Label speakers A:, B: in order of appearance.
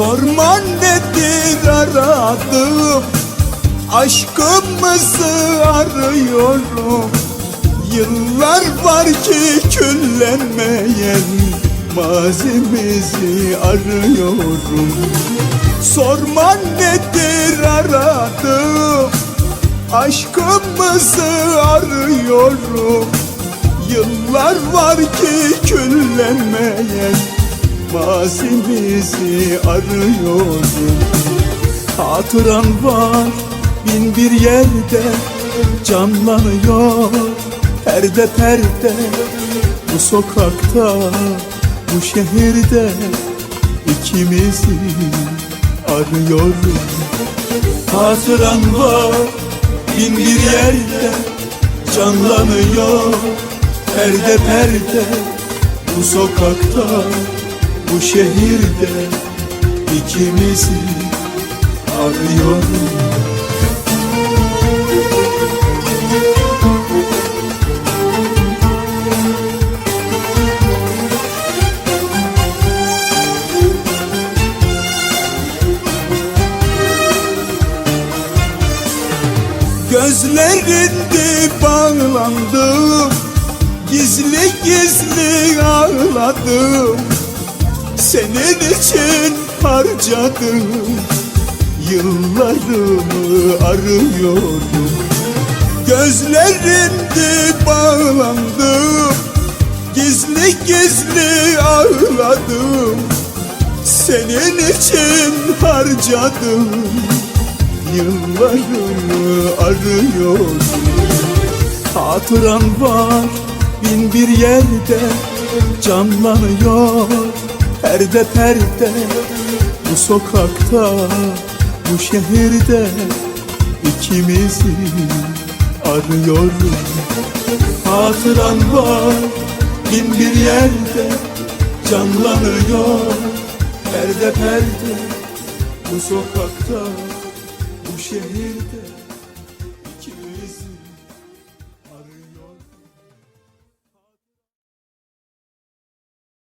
A: Sorma nedir aradım. Aşkımızı arıyorum. Yıllar var ki küllenmeyen Mazimizi arıyorum. Sorma nedir aradım. Aşkımızı arıyorum. Yıllar var ki küllenmeyen Mazimizi arıyorum Hatıran var bin bir yerde Canlanıyor. Perde perde Bu sokakta bu şehirde ikimizi arıyorum Hatıran var bin bir yerde Canlanıyor. Perde perde Bu sokakta bu şehirde ikimizi arıyorum Gözlerinde bağlandım Gizli gizli ağladım Senin için harcadım. Yıllarımı arıyorum Gözlerinde bağlandım. Gizli gizli ağladım. Senin için harcadım. Yıllarımı arıyorum Hatıran var bin bir yerde Canlanıyor perde perde Bu sokakta bu şehirde ikimizi arıyorum. Hatıran var bin bir yerde Canlanıyor. Perde perde Bu sokakta bu şehirde